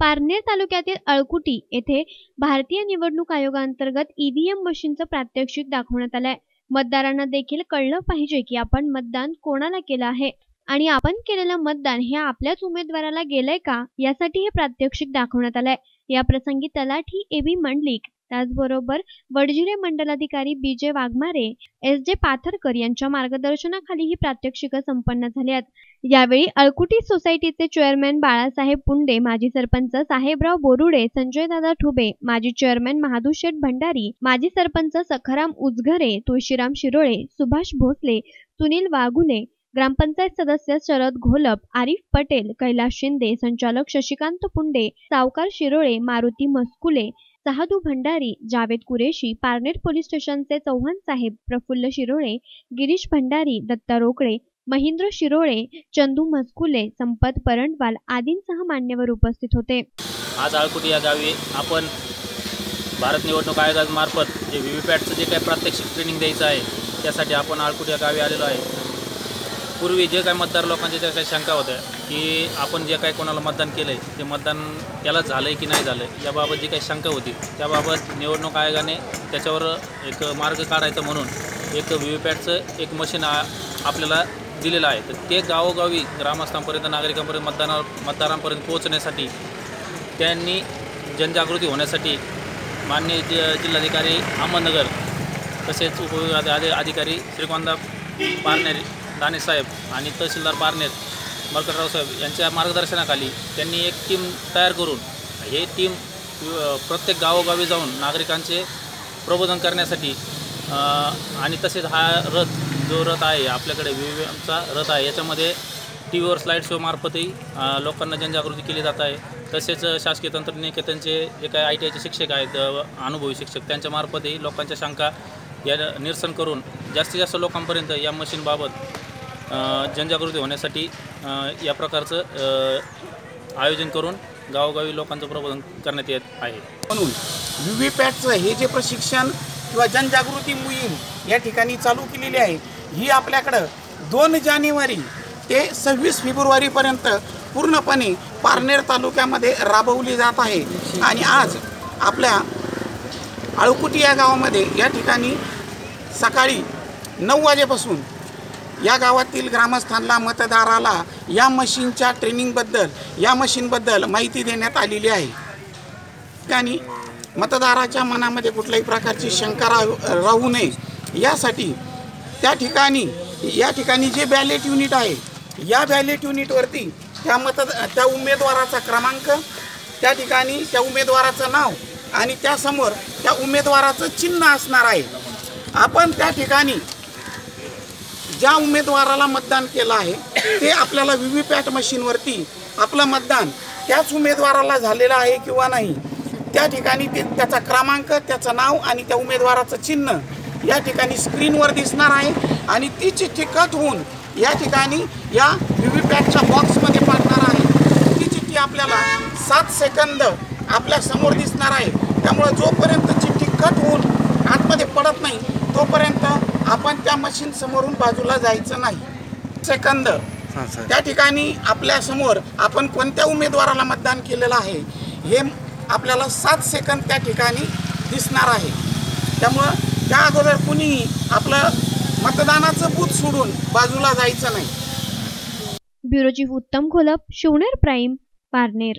पारनेर तालुक्यातील अळकुटी येथे भारतीय निवडणूक आयोगाअंतर्गत ईव्हीएम मशीनचं प्रात्यक्षिक दाखवण्यात आलंय. मतदारांना देखील कळलं पाहिजे की आपण मतदान कोणाला केलं आहे? आणि आपण केलेलं मतदान हे आपल्याच उमेदवाराला गेलंय का? यासाठी हे प्रात्यक्षिक दाखवण्यात आलंय. याप्रसंगी तलाठी ए मंडलिक त्याचबरोबर वडजिरे मंडलाधिकारी बी जे वाघमारे एस जे पाथरकर यांच्या मार्गदर्शनाखाली ही प्रात्यक्षिक संपन्न झाली यावेळी अळकुटी सोसायटीचे चेअरमॅन बाळासाहेब पुंडे माजी सरपंच साहेबराव बोरुडे संजयदादा ठुबे माजी चेअरमॅन महादूशेठ भंडारी माजी सरपंच सखाराम उजघरे तुळशीराम शिरोळे सुभाष भोसले सुनील वाघुले ग्रामपंचायत सदस्य शरद घोलप आरिफ पटेल कैलास शिंदे संचालक शशिकांत पुंडे सावकार शिरोळे मारुती मस्कुले सहादू भंडारी जावेद कुरेशी पारनेर पोलीस स्टेशनचे चव्हाण साहेब प्रफुल्ल शिरोळे गिरीश भंडारी दत्ता रोकडे महेंद्र शिरोळे चंदू मस्कुले संपत परंडवाल आदींसह मान्यवर उपस्थित होते. आज आळकुटी या गावी आपण भारत निवडणूक आयोगामार्फत जे व्ही व्ही पॅटचं जे काही प्रात्यक्षिक ट्रेनिंग द्यायचं आहे त्यासाठी आपण आळकुटी या गावी आलेलो आहे. पूर्वी जे काही मतदार लोकांच्या ज्या काही शंका होत्या की आपण जे काही कोणाला मतदान केलं आहे ते मतदान त्याला झालं आहे की नाही झालं आहे याबाबत जी काही शंका होती त्याबाबत निवडणूक आयोगाने त्याच्यावर एक मार्ग काढायचा म्हणून एक व्ही व्ही पॅटचं एक मशीन आ आपल्याला दिलेलं आहे. तर ते गावोगावी ग्रामस्थांपर्यंत नागरिकांपर्यंत मतदाना मतदारांपर्यंत पोहोचण्यासाठी त्यांनी जनजागृती होण्यासाठी मान्य ज जिल्हाधिकारी अहमदनगर तसेच उपविभाग अधिकारी श्रीकांता पारनेर दानेसाहेब आणि तहसीलदार पारनेर मरकटराव साहेब यांच्या मार्गदर्शनाखाली त्यांनी एक टीम तयार करून हे टीम प्रत्येक गावोगावी जाऊन नागरिकांचे प्रबोधन करण्यासाठी आणि तसेच हा रथ जो रथ आहे आपल्याकडे व्ही व्ही एमचा रथ आहे याच्यामध्ये टी व्हीवर स्लाईड शोमार्फतही लोकांना जनजागृती केली जात आहे. तसेच शासकीय तंत्रनिकेतनचे जे काही आय टी आयचे शिक्षक आहेत अनुभवी शिक्षक त्यांच्यामार्फतही लोकांच्या शंका या निरसन करून जास्तीत जास्त लोकांपर्यंत या मशीनबाबत जनजागृती होण्यासाठी या प्रकारचं आयोजन करून गावोगावी लोकांचं प्रबोधन करण्यात येत आहे. म्हणून व्ही व्ही पॅटचं हे जे प्रशिक्षण किंवा जनजागृती मोहीम या ठिकाणी चालू केलेली आहे ही आपल्याकडं दोन जानेवारी ते सव्वीस फेब्रुवारीपर्यंत पूर्णपणे पारनेर तालुक्यामध्ये राबवली जात आहे. आणि आज आपल्या आळकुटी या गावामध्ये या ठिकाणी सकाळी नऊ वाजेपासून या गावातील ग्रामस्थांना मतदाराला या मशीनच्या ट्रेनिंगबद्दल या मशीनबद्दल माहिती देण्यात आलेली आहे. आणि मतदाराच्या मनामध्ये कुठल्याही प्रकारची शंका राह राहू नये. यासाठी त्या ठिकाणी या ठिकाणी जे बॅलेट युनिट आहे या बॅलेट युनिटवरती त्या मत त्या उमेदवाराचा क्रमांक त्या ठिकाणी त्या उमेदवाराचं नाव आणि त्यासमोर त्या उमेदवाराचं चिन्ह असणार आहे. आपण त्या ठिकाणी ज्या उमेदवाराला मतदान केलं आहे ते आपल्याला व्ही व्ही पॅट मशीनवरती आपलं मतदान त्याच उमेदवाराला झालेलं आहे किंवा नाही त्या ठिकाणी ते त्याचा क्रमांक त्याचं नाव आणि त्या उमेदवाराचं चिन्ह या ठिकाणी स्क्रीनवर दिसणार आहे. आणि ती चिठ्ठी कट होऊन या ठिकाणी या व्ही व्ही पॅटच्या बॉक्समध्ये पाडणार आहे. ती चिठ्ठी आपल्याला सात सेकंद आपल्यासमोर दिसणार आहे. त्यामुळे जोपर्यंत चिठ्ठी कट होऊन आतमध्ये पडत नाही. तोपर्यंत आपण त्या मशीन समोरून बाजूला जायचं नाही. सेकंद. त्या ठिकाणी आपल्यासमोर आपण कोणत्या उमेदवाराला मतदान केलेलं आहे हे आपल्याला सात सेकंद त्या ठिकाणी दिसणार आहे. त्यामुळं त्या अगोदर कुणीही आपलं मतदानाचं बूथ सोडून बाजूला जायचं नाही. ब्युरो चीफ उत्तम घोलप शिवनेर प्राईम पारनेर.